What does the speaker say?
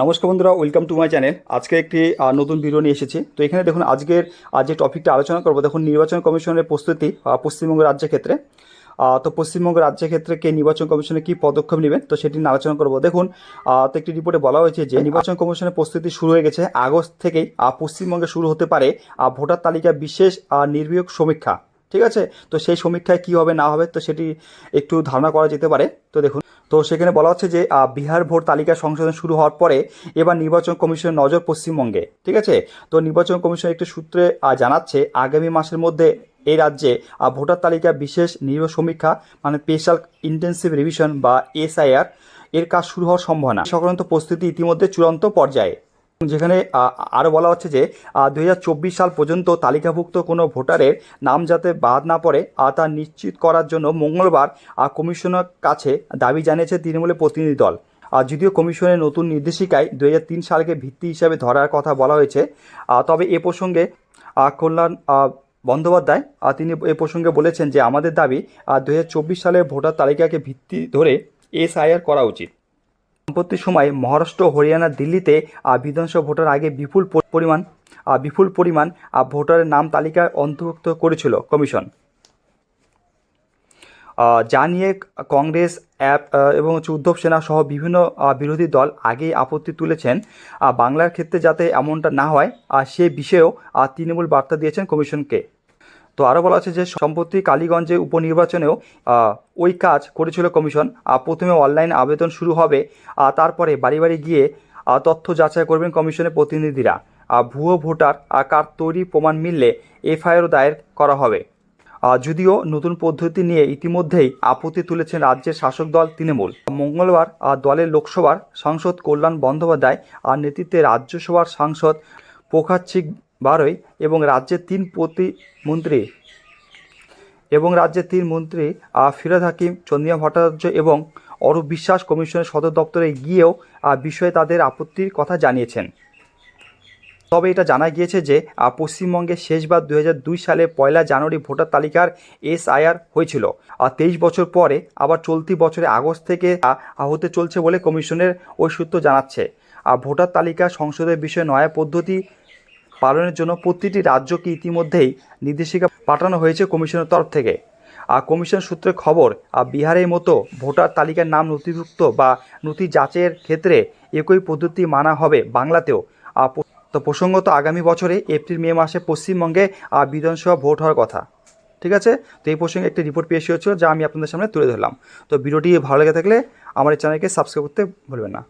নমস্কার বন্ধুরা welcome to my channel আজকে একটি নতুন ভিডিও নিয়ে এসেছি। তো এখানে দেখুন, আজকের আজ যে টপিকটা আলোচনা করব, দেখুন, নির্বাচন কমিশনের প্রস্তুতি পশ্চিমবঙ্গ রাজ্যের ক্ষেত্রে। তো পশ্চিমবঙ্গ রাজ্যের ক্ষেত্রে কে নির্বাচন কমিশনে কী পদক্ষেপ নেবেন তো সেটি নিয়ে আলোচনা করব। দেখুন তো একটি রিপোর্টে বলা হয়েছে যে, নির্বাচন কমিশনের প্রস্তুতি শুরু হয়ে গেছে আগস্ট থেকেই পশ্চিমবঙ্গে শুরু হতে পারে ভোটার তালিকা বিশেষ নির্বিয়োগ সমীক্ষা। ঠিক আছে? তো সেই সমীক্ষায় কী হবে, না হবে, তো সেটি একটু ধারণা করা যেতে পারে। তো দেখুন তো সেখানে বলা হচ্ছে যে বিহার ভোট তালিকা সংশোধন শুরু হওয়ার পরে এবার নির্বাচন কমিশনের নজর পশ্চিমবঙ্গে, ঠিক আছে? তো নির্বাচন কমিশন একটি সূত্রে জানাচ্ছে, আগামী মাসের মধ্যে এই রাজ্যে ভোটার তালিকা বিশেষ নির্ভর সমীক্ষা মানে স্পেশাল ইন্টেন্সিভ রিভিশন বা এসআইআর, এর কাজ শুরু হওয়ার সম্ভাবনা। সংক্রান্ত প্রস্তুতি ইতিমধ্যে চূড়ান্ত পর্যায়ে। যেখানে আরও বলা হচ্ছে যে দু হাজার চব্বিশ সাল পর্যন্ত তালিকাভুক্ত কোনো ভোটারের নাম যাতে বাদ না পড়ে তা নিশ্চিত করার জন্য মঙ্গলবার কমিশনের কাছে দাবি জানিয়েছে তৃণমূলের প্রতিনিধি দল। আর যদিও কমিশনের নতুন নির্দেশিকায় দু হাজার তিন সালকে ভিত্তি হিসাবে ধরার কথা বলা হয়েছে তবে এ প্রসঙ্গে কল্যাণ বন্দ্যোপাধ্যায় তিনি এ প্রসঙ্গে বলেছেন যে, আমাদের দাবি দু হাজার চব্বিশ সালের ভোটার তালিকাকে ভিত্তি ধরে এসআইআর করা উচিত। সম্প্রতি সময় মহারাষ্ট্র, হরিয়ানা, দিল্লিতে বিধানসভা ভোটার আগে বিপুল পরিমাণ বিপুল পরিমাণ ভোটারের নাম তালিকায় অন্তর্ভুক্ত করেছিল কমিশন। যা নিয়ে কংগ্রেস, অ্যাপ এবং হচ্ছে উদ্ধব সেনা সহ বিভিন্ন বিরোধী দল আগেই আপত্তি তুলেছেন। বাংলার ক্ষেত্রে যাতে এমনটা না হয় আর সে বিষয়েও তৃণমূল বার্তা দিয়েছেন কমিশনকে। তো আরও বলা আছে যে সম্প্রতি কালীগঞ্জে উপনির্বাচনেও ওই কাজ করেছিল কমিশন। প্রথমে অনলাইন আবেদন শুরু হবে তারপরে বাড়ি বাড়ি গিয়ে তথ্য যাচাই করবেন কমিশনের প্রতিনিধিরা। ভুয়ো ভোটার কার্ড তৈরি প্রমাণ মিললে এফআইআরও দায়ের করা হবে। যদিও নতুন পদ্ধতি নিয়ে ইতিমধ্যেই আপত্তি তুলেছেন রাজ্যের শাসক দল তৃণমূল। মঙ্গলবার দলের লোকসভার সাংসদ কল্যাণ বন্দ্যোপাধ্যায় আর নেতৃত্বে রাজ্যসভার সাংসদ প্রকাশিক বারই এবং রাজ্যের তিন প্রতিমন্ত্রী এবং রাজ্যের তিন মন্ত্রী ফিরাদ হাকিম, চন্দ্রিমা ভট্টাচার্য এবং অরূপ বিশ্বাস কমিশনের সদর দপ্তরে গিয়েও বিষয়ে তাদের আপত্তির কথা জানিয়েছেন। তবে এটা জানা গিয়েছে যে পশ্চিমবঙ্গে শেষবার দু হাজার দুই সালে পয়লা জানুয়ারি ভোটার তালিকার এসআইআর হয়েছিল। আর তেইশ বছর পরে আবার চলতি বছরে আগস্ট থেকে হতে চলছে বলে কমিশনের ওই সূত্র জানাচ্ছে। আর ভোটার তালিকা সংসদের বিষয়ে নয়া পদ্ধতি পালনের জন্য প্রতিটি রাজ্যকে ইতিমধ্যেই নির্দেশিকা পাঠানো হয়েছে কমিশনের তরফ থেকে। আর কমিশন সূত্রে খবর, আর বিহারের মতো ভোটার তালিকার নাম নথিভুক্ত বা নথি যাচের ক্ষেত্রে একই পদ্ধতি মানা হবে বাংলাতেও। আর তো প্রসঙ্গত আগামী বছরে এপ্রিল, মে মাসে পশ্চিমবঙ্গে আর বিধানসভা ভোট হওয়ার কথা। ঠিক আছে? তো এই প্রসঙ্গে একটি রিপোর্ট পেশ হয়েছিল যা আমি আপনাদের সামনে তুলে ধরলাম। তো ভিডিওটি ভালো লেগে থাকলে আমার এই চ্যানেলকে সাবস্ক্রাইব করতে ভুলবেন না।